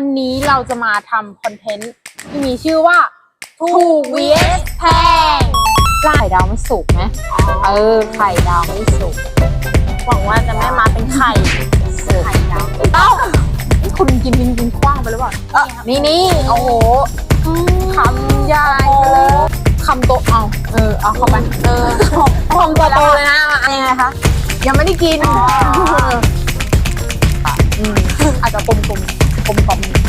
วันนี้เราจะมาทำคอนเทนต์ที่มีชื่อว่าถูก vs แพงไข่ดาวไม่สุกไหมเออไข่ดาวไม่สุกหวังว่าจะไม่มาเป็นไข่สุกไข่ดาวเอ้านี่คุณกินกินกินคว้างไปหรือเปล่านี่นี่โอ้โหคำใหญ่ไปเลยคำโตเอาเออเอาเข้าไปเออคำโตโตๆเลยนะอันยังไงคะยังไม่ได้กินอืมอาจจะกลม กลมกลมกลม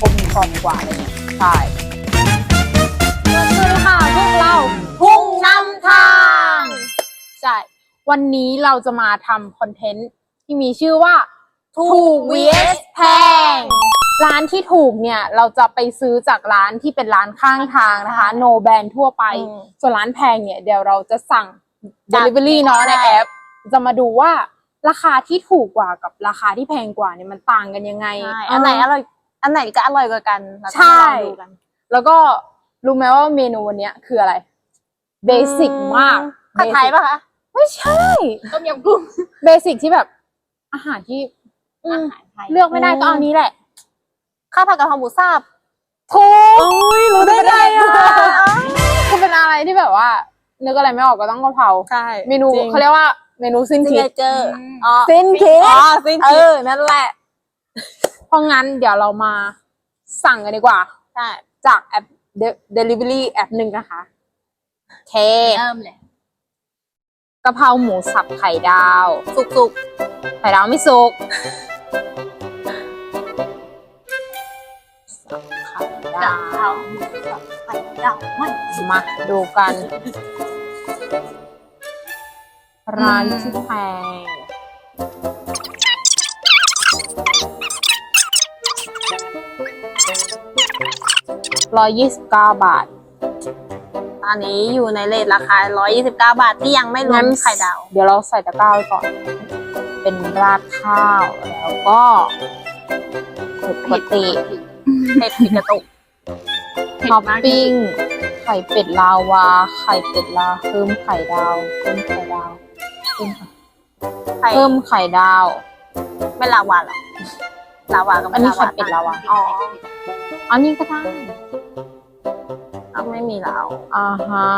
กลมกลมกว่าอะไรเงี้ยใช่สวัสดีค่ะพวกเราพุ่งนำทางใช่วันนี้เราจะมาทำคอนเทนต์ที่มีชื่อว่าถูก vs แพง ร้านที่ถูกเนี่ย เราจะไปซื้อจากร้านที่เป็นร้านข้างทางนะคะ โนแบรนด์ทั่วไปอืมส่วนร้านแพงเนี่ย เดี๋ยวเราจะสั่งจาก Delivery เนาะในใช่แอป จะมาดูว่า ราคาที่ถูกกว่ากับราคาที่แพงกว่าเนี่ยมันต่างกันยังไงใช่อันไหนอร่อยอันไหนก็อร่อยกว่ากันเราก็ใช่มาลองดูกัน แล้วก็รู้ไหมว่าเมนูวันเนี้ยคืออะไรเบสิกมากผัดไทยปะคะไม่ใช่ต้มยำกุ้งเบสิกที่แบบ อาหารที่อืมอาหารไทยเลือกไม่ได้ก็เอานี้แหละข้าวผัดกะเพราหมูสับถูกโอ้ยรู้ได้ไงอะคือเป็นอะไรที่แบบว่านึกอะไรไม่ออกก็ต้องกะเพราใช่เมนูเขาเรียกว่า เมนูสิ้นซิงคิด เจอร์อ๋อสิ้นคิด อ๋อซิงเอคิดอ นั่นแหละ เพราะงั้นเดี๋ยวเรามาสั่งกันดีกว่า ใช่จากแอป De- delivery แอปหนึ่งนะคะโอเคเริ่มเลย กะเพราหมูสับไข่ดาว สุกสุกไข่ดาวไม่สุกสับไข่ๆดากะเพราวหมูสับไข่ดาวไม่มาดูกัน ร้านที่แพงร้อยยี่สิบเก้าบาท ตอนนี้อยู่ในเลทราคา129บาทที่ยังไม่รวมไข่ดาว เดี๋ยวเราใส่ตะกร้าไว้ก่อน เป็นราดข้าวแล้วก็ปกติเผ็ดผิดกระตุกท็อปปิ้ง ไข่เป็ดลาวา ไข่เป็ดลาเพิ่มไข่ดาวเพิ่มไข่ดาว เพิ่มไข่ไข่เพิ่มไข่ดาว ไม่ลาวาหรอลาวาก็อัไม่นนี้ลาวาไข่เป็ดลาวาอ๋ออันนี้ก็ได้เอาไม่มีลาวอ่าฮะ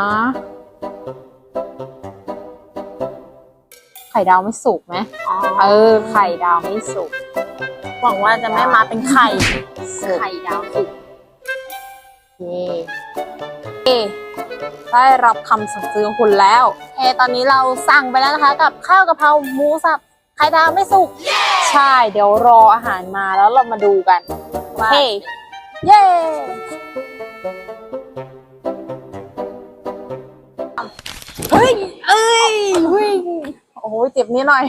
ไข่ดาวไม่สุกไหมอ๋อเออ ไข่ดาวไม่สุก หวังว่าจะไม่มาเป็นไข่สุกไข่ดาวสุกโอเคเอ๊ะ ได้รับคำสั่งซื้อของคุณแล้วเอตอนนี้เราสั่งไปแล้วนะคะ กับข้าวกะเพราหมูสับไข่ดาวไม่สุกใช่ เดี๋ยวรออาหารมาแล้วเรามาดูกันโอว่าเคเย้เฮ้ยเอ้ยเฮ้ยโอ้โหเจ็บนิดหน่อย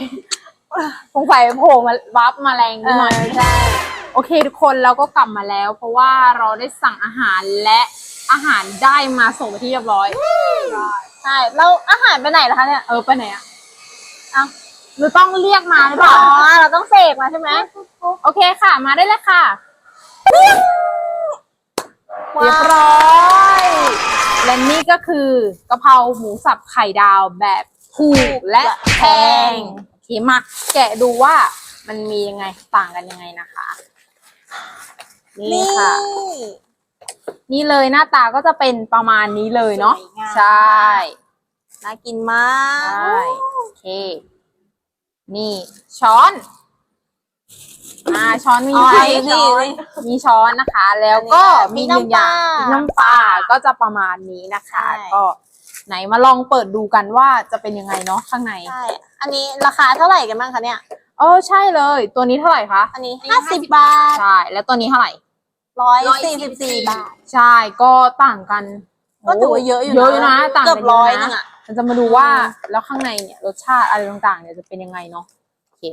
สงสัยโผล่มาวับมาแรงนิดหน่อยใช่โอเคทุกคนเราก็กลับมาแล้ว เพราะว่าเราได้สั่งอาหารและ อาหารได้มาส่งไปที่เรียบร้อยใช่แล้วอาหารไปไหนล่ะคะเนี่ยเออไปไหนอะเอ้าหรือต้องเรียกมาหรือเปอ๋ล่าอเราต้องเสกมาใช่ไหมโอเคค่ะ มาได้เลยค่ะว้าวเรียบร้อยและนี่ก็คือกะเพราหมูสับไข่ดาวแบบถูกและแพงโอเคมาแกะดูว่ามันมียังไงต่างกันยังไงนะคะ นี่นี่ค่ะ นี่เลยหน้าตาก็จะเป็นประมาณนี้เลยเนาะสวยงาม ใช่น่ากินมาใช่กโอเค นี่ช้อน อ่าช้อนมีอ๋อไหมไอ้ช้นี่อนมีช้อนนะคะ แล้วก็อันนี้มีหนึ่งอย่างพริกพริกน้ำน้ำปปลาลาก็จะประมาณนี้นะคะ ใช่ ก็ไหนมาลองเปิดดูกันว่าจะเป็นยังไงเนาะข้างใน ใช่ อันนี้ราคาเท่าไหร่กันบ้างคะเนี่ย เออใช่เลย ตัวนี้เท่าไหร่คะ อันนี้ห้าสิบบาท ใช่ แล้วตัวนี้เท่าไหร่ ร้อยสี่สิบสี่บาท ใช่ก็ต่างกันก็ถือว่าเยอะอยู่เยอะอยู่นะต่างเกืกัอนบร้อยเะนึงอะมันจะมาดูว่าแล้วข้างในเนี่ยรสชาติอะไรต่างๆ เนี่ยจะเป็นยังไงเนาะโอเค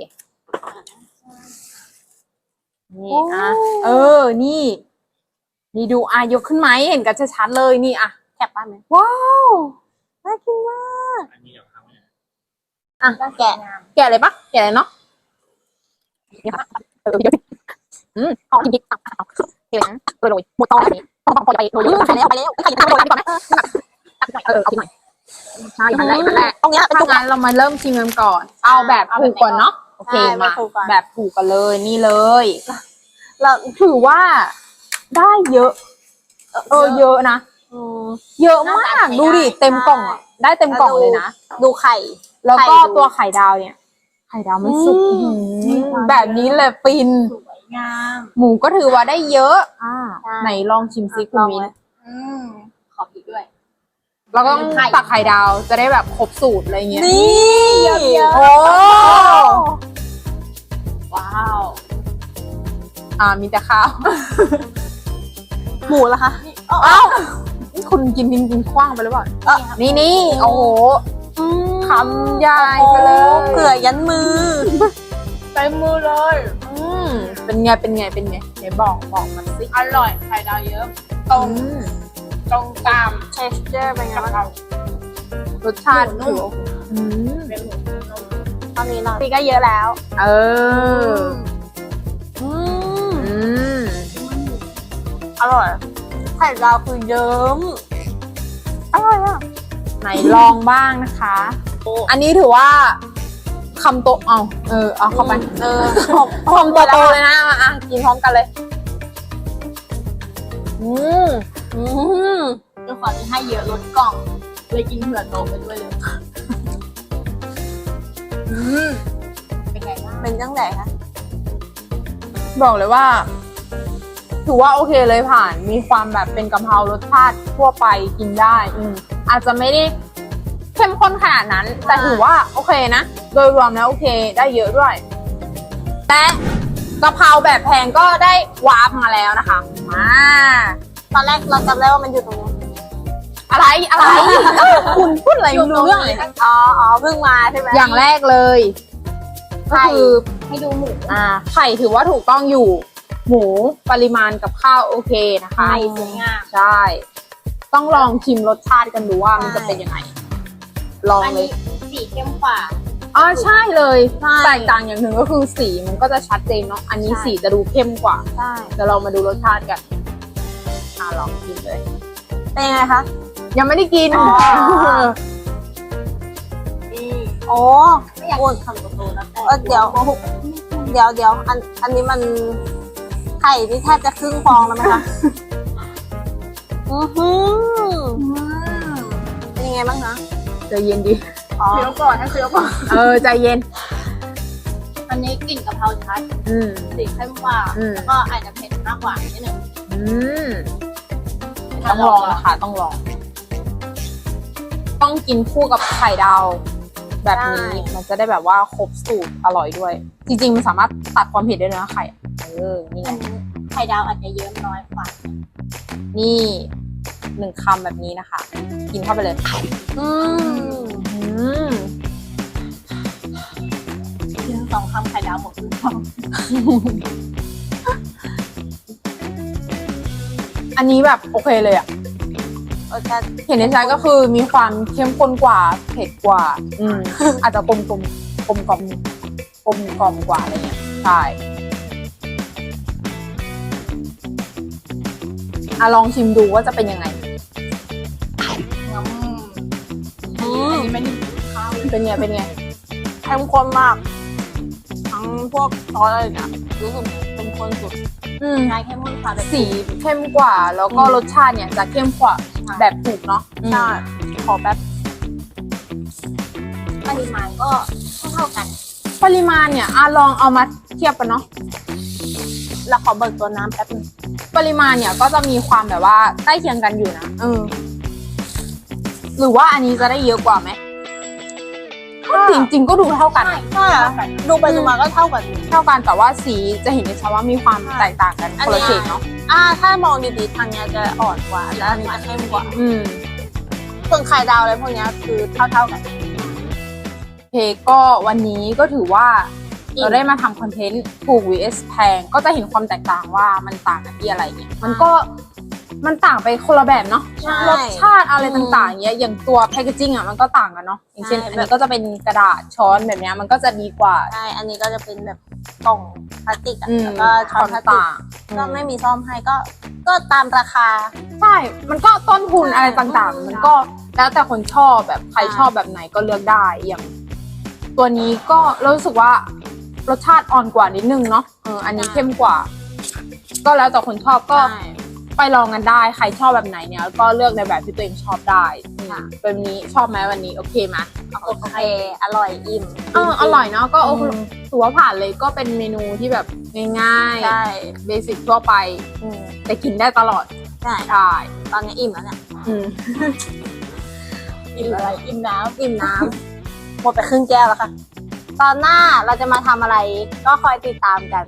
นี่อะเออ นี่ นี่ดูอะยกขึ้นไหมเห็นกันชัดๆเลยนี่อะแคปบ้านไหมว้าวน่ากินมากอะแกะแกะเลยปะแกะเลยเนาะเออเยอะอืมเอาจริงๆตัก เอาเห็นเออโรยหมดตอนนี้พอพอไปโรยอืมตักไปแล้วไปแล้วใครจะตักทำโรโรยยไปก่อนนะตักหน่อยเออเอาทีหน่อยใช่อย่างนั้นแหละอย่างนั้นแหละตรงเนี้ยเป็นถ้าจุกงั้นเรามาเริ่มชิมกันก่อน เอาแบบถูกก่อนเนาะโอเคใช่มาแบบถูกก่อนแบบถูกกันเลยนี่เลยเราถือว่าได้เยอะ เออเยอะนะอืมเยอะมากดูดิเต็มกล่องอะได้เต็มกล่องเลยนะดูไข่ แล้วก็ไข่ดูตัวไข่ดาวเนี่ย ไข่ดาวมันสุกอืมอื้อหือแบบนี้เลยฟินสวย งาม หมูก็ถือว่าได้เยอะ อ่า ใช่ ไหนลองชิมซิคุณมินอืมขอบอีกด้วย เราก็ต้องไข่ ตักไข่ดาวจะได้แบบครบสูตรอะไรเงี้ยนี่เยอะโอ้ว้าวอ่ามีแต่ข้าว หมูละคะ เอ้านี่คุณกินกินกินคว้างไปหรือเปล่าเอ้านี่นี่โอ้โหอืมคำใหญ่ไปเลยโอ้เกลือยันมือ เต็มมือเลยอื มเป็นไง เป็นไง เป็นไงไหนบอกบอกมาสิอร่อยไข่ดาวเยอะ ตรงอืมตรงตาม texture เป็นไงกับบ้างเรารสชาติหมูนุ่มถือว่าอืมเป็นหมูนุ่มตอนนี้เราพี่ก็เยอะแล้ว เออ อืมอืมอร่อย ไข่ดาวคือเยิ้มอร่อยอะไหนลองบ้างนะคะ อันนี้ถือว่า คำโตเอาเออเอาเข้าไปเออคำโตโตๆเลยนะมาอะกินพร้อมกันเลย อืมอืมด้วยความที่ให้เยอะลดกล่องเลยกินเผื่อโตไปด้วยเลยอืมเป็นไงบ้างเป็นจังไหนคะบอกเลยว่า ถือว่าโอเคเลยผ่าน มีความแบบเป็นกะเพรารสชาติทั่วไปกินได้ อืมอาจจะไม่ได้เข้มข้นขนาดนั้น แต่ถือว่าโอเคนะ โดยรวมแล้วโอเคได้เยอะด้วยแต่กะเพราแบบแพงก็ได้วาร์ปมาแล้วนะคะมาตอนแรกเราจำได้ว่ามันอยู่ตรงนี้อะไรอะไรเอ้าคุณพูดอะไรไม่รู้เรื่องเลยอ๋ออ๋อเพิ่งมาใช่ไหมอย่างแรกเลยก็คือให้ดูหมูอ่าไข่ถือว่าถูกต้องอยู่ หมูปริมาณกับข้าวโอเคนะคะไข่สวยงามใช่ ต้องลองชิมรสชาติกันดูว่ามันจะเป็นยังไง ลองอันเลนี้ยสีเข้มกว่า อ๋อใช่เลยใช่แตกต่างอย่างหนึ่งก็คือสีมันก็จะชัดเจนเนาะอันนี้ใช่ สีจะดูเข้มกว่าใช่เดี๋ยวเรามาดูรสชาติกันอ่าลองกินเลย เป็นยังไงคะ ยังไม่ได้กินอ๋อ นี่โอ้ไม่อยากทำโตๆแล้วแต่เออเดี๋ยวเดี๋ยวเดี๋ยวอันอันนี้มันไข่นี่แทบจะครึ่งฟองแล้วไหมคะ อือหืออืมเป็นยังไงบ้างคะ ใจเย็นดิอ๋อ เคี้ยวก่อนให้เคี้ยวก่อน เออใจเย็น อันนี้กลิ่นกะเพราชัดอืม สีเข้มกว่าอืม แล้วก็อาจจะเผ็ดมากกว่านิดนึงอืมต้องลองนะคะต้องลอง ต้องกินคู่กับไข่ดาว แบบนี้ใช่มันจะได้แบบว่าครบสูตรอร่อยด้วย จริง ๆ มันสามารถตัดความเผ็ดได้เลยนะไข่อะเออนี่ไง อันนี้ไข่ดาวอาจจะเยิ้มน้อยกว่านี่หนึ่งคำแบบนี้นะคะ กินเข้าไปเลย อืมอื มกินสองคำไข่ดาวหมดทุกคอันนี้แบบโอเคเลยอะรสชาติเห็นในใจก็คือมีความเข้มข้นกว่า เผ็ดกว่า อืม อาจจะกลมกลมกลมกล่อมกลมกล่อมกว่าอะไรเงี้ยใช่อะลองชิมดูว่าจะเป็นยังไงำอืมอือันมนี้ไม่ได้ข้าว เลยเป็นไง เป็นไงเข้มข้นมาก ทั้งพวกซอสอะไรเนี่ยรู้สึกเข้มข้นสุดอืมใช่แค่มุ่นค่ะแบบ สีเข้มกว่าแล้วก็อืมรสชาติเนี่ยจะเข้มกว่าแบบถูกเนาะใช่ขอแบบปริมาณก็เท่าๆกันปริมาณเนี่ยอะลองเอามาเทียบกันเนาะแล้วขอเบิกตัวน้ำแป๊บนึงปริมาณเนี่ยก็จะมีความแบบว่าใกล้เคียงกันอยู่นะเออหรือว่าอันนี้จะได้เยอะกว่าไหม จริงๆ ก็ดูเท่ากัน ใช่ใช่อะดูไปดูมาก็เท่ากันเท่ากันแต่ว่าสีจะเห็นได้ชัดว่ามีความใช่ แตกต่างกันอันคนเนี้ละยเฉดเนาะอ่าถ้ามองดีๆทางเนี้ยจะอ่อนกว่าแล้วอันนี้จะเข้มกว่าอืม ส่วนไข่ดาวอะไรพวกเนี้ยคือเท่าๆกัน โอเคก็วันนี้ก็ถือว่าอิ่ม เราได้มาทำคอนเทนต์ถูก vs แพงก็จะเห็นความแตกต่างว่ามันต่างกันที่อะไรเนี่ยมันก็ มันต่างไปคนละแบบเนาะใช่รสชาติอะไรอืมต่างๆอย่างเงี้ยอย่างตัวแพคเกจิ้งอะมันก็ต่างกันเนาะอย่างเช่นใช่อันนี้ก็จะเป็นกระดาษช้อนแบบเนี้ยมันก็จะดีกว่าใช่อันนี้ก็จะเป็นแบบกล่องพลาสติกอะอืมแล้วก็ช้อนพลาสติกต่างก็ไม่มีซ่อมให้ก็ ก็ตามราคาใช่มันก็ต้นทุนใช่อะไรต่างอืมๆมันก็แล้วแต่คนชอบแบบใครใช่ชอบแบบไหนก็เลือกได้อย่าง ตัวนี้ก็รู้สึกว่ารสชาติอ่อนกว่านิดนึงเนาะเอออันนี้เข้มกว่า ก็แล้วแต่คนชอบก็ใช่ ไปลองกันได้ใครชอบแบบไหนเนี่ย ก็เลือกในแบบที่ตัวเองชอบได้อืมค่ะเป็นนี้ชอบไหมวันนี้โอเคไหมโอเคอร่อยอิ่มเอออร่อยเนาะก็โอเคอืมถือว่าผ่านเลยก็เป็นเมนูที่แบบง่ายใช่ๆเบสิกทั่วไปอืมแต่กินได้ตลอดใช่ใช่ตอนนี้อิ่มแล้วเนี่ยอืมอิ่มอะไรอิ่มน้อิ่มน้ำหมดไปครึ่งแก้วแล้วค่ะ ตอนหน้าเราจะมาทำอะไรก็คอยติดตามกัน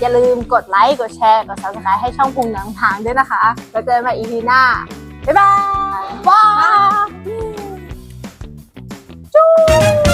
อย่าลืมกดไลค์กดแชร์กดซับสไครต์ให้ช่องพุงหนังผางด้วยนะคะแล้วเจอกันใหม่ EP หน้า บ๊ายบายบ๊ายจู๊